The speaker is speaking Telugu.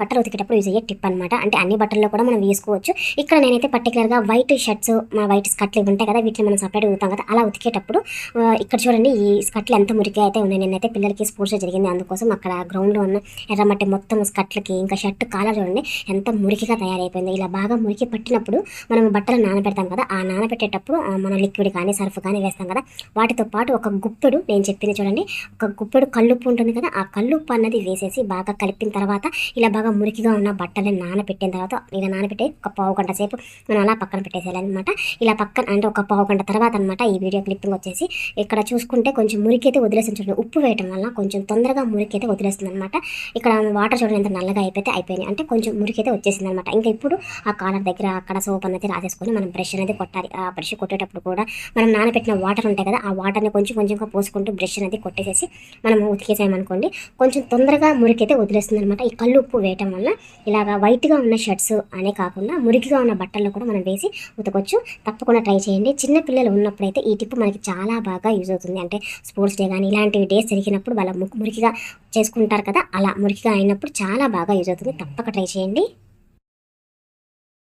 బట్టలు ఉతికేటప్పుడు యూజ్ అయ్యే టిప్ అనమాట అంటే అన్ని బట్టల్లో కూడా మనం వేసుకోవచ్చు. ఇక్కడ నేనైతే పర్టికులర్గా వైట్ షర్ట్స్ మా వైట్ స్కర్ట్లు ఇవి ఉంటాయి కదా వీటిని మనం సపరేట్ ఉతాం కదా అలా ఉతికేటప్పుడు ఇక్కడ చూడండి ఈ స్కర్ట్లు ఎంత మురికి అయితే ఉన్నాయి. నేనైతే పిల్లలకి స్పోర్ట్స్ జరిగింది. అందుకోసం అక్కడ గ్రౌండ్లో ఉన్న ఎర్రమట్టి మొత్తం స్కర్ట్లకి ఇంకా షర్ట్ కాలర్ చూడండి ఎంత మురికిగా తయారైపోయింది. ఇలా బాగా మురికి పట్టినప్పుడు మనం బట్టలు నానబెడతాం కదా ఆ నానబెట్టేటప్పుడు మనం లిక్విడ్ కానీ సర్ఫ్ కానీ వేస్తాం కదా వాటితో పాటు ఒక గుప్పెడు నేను చెప్పింది చూడండి ఒక గుప్పెడు కల్లుప్పు ఉంటుంది కదా ఆ కల్లుప్పు అన్నది వేసేసి బాగా కలిపిన తర్వాత ఇలా బాగా మురికిగా ఉన్న బట్టలను నానబెట్టిన తర్వాత ఇలా నానబెట్టి ఒక పావు గంట సేపు మనం అలా పక్కన పెట్టేసేయాలన్నమాట. ఇలా పక్కన అంటే ఒక పావు గంట తర్వాత అనమాట ఈ వీడియో క్లిప్పింగ్ వచ్చేసి. ఇక్కడ చూసుకుంటే కొంచెం మురికి అయితే వదిలేస్తుంది చూడండి ఉప్పు వేయటం వల్ల కొంచెం తొందరగా మురికి అయితే వదిలేస్తుంది అనమాట ఇక్కడ వాటర్ చూడండి ఎంత నల్లగా అయిపోతే అయిపోయినాయి అంటే కొంచెం మురికి అయితే వచ్చేసింది అనమాట ఇంకా ఇప్పుడు ఆ కాలర్ దగ్గర అక్కడ సోప్ అనేది రాసేసుకొని మనం బ్రష్ అనేది కొట్టాలి. ఆ బ్రష్ కొట్టేటప్పుడు కూడా మనం నానబెట్టిన వాటర్ ఉంటాయి కదా ఆ వాటర్ని కొంచెం కొంచెంగా పోసుకుంటూ బ్రష్ అనేది కొట్టేసేసి మనం ఉతికేసామనుకోండి కొంచెం తొందరగా మురికైతే వదిలేస్తుంది అనమాట ఈ కళ్ళు ఉప్పు వేయటం వల్ల ఇలాగ వైట్గా ఉన్న షర్ట్స్ అనే కాకుండా మురికిగా ఉన్న బట్టల్లో కూడా మనం వేసి ఉతకొచ్చు. తప్పకుండా ట్రై చేయండి. చిన్న పిల్లలు ఉన్నప్పుడైతే ఈ టిప్ మనకి చాలా బాగా యూజ్ అవుతుంది. అంటే స్పోర్ట్స్ డే కానీ ఇలాంటివి డేస్ జరిగినప్పుడు వాళ్ళ మురికిగా చేసుకుంటారు కదా అలా మురికిగా అయినప్పుడు చాలా బాగా యూజ్ అవుతుంది. తప్పక ట్రై చేయండి.